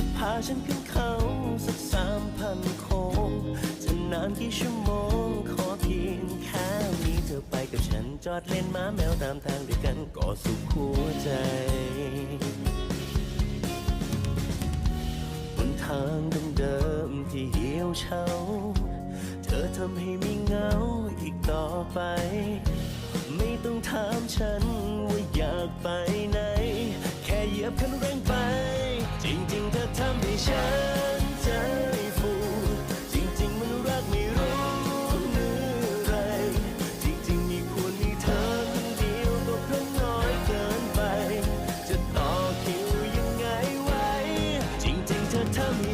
จะพาฉันขึ้นเขาสักสามพันโค้งจะนานกี่ชั่วโมง ขอเพียงแค่นี้เธอไปกับฉันจอดเล่นม้าแมวตามทางด้วยกันก็สุขหัวใจบนทางเดิมๆที่เหี่ยวเฉาเธอทำให้ไม่เหงาอีกต่อไป ไม่ต้องถามฉันว่าอยากไป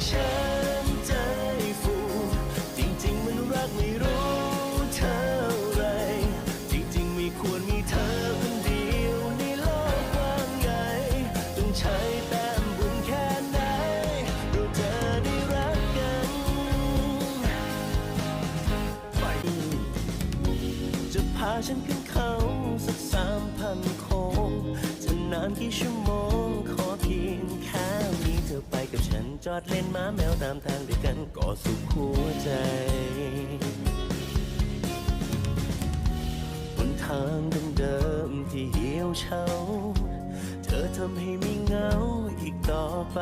ฉันใจฟู จริงๆมันรักไม่รู้เท่าไหรจริงๆไม่ควรมีเธอคนเดียวในโลกกว้างใหญ่ต้องใช้แต้มบุญแค่ไหนเราจะได้รักกันไปจะพาฉันขึ้นเขาสักสามพันโค้งจะนานกี่ชั่วโมง กับฉันจอดเล่นม้าแมวตามทางด้วยกันก็สุขหัวใจบนทางเดิมๆที่เหี่ยวเฉาเธอทำให้ไม่เหงาอีกต่อไป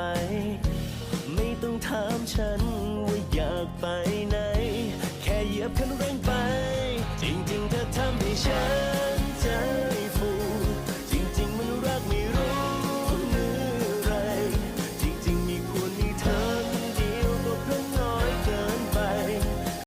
ไม่ต้องถามฉันว่าอยากไป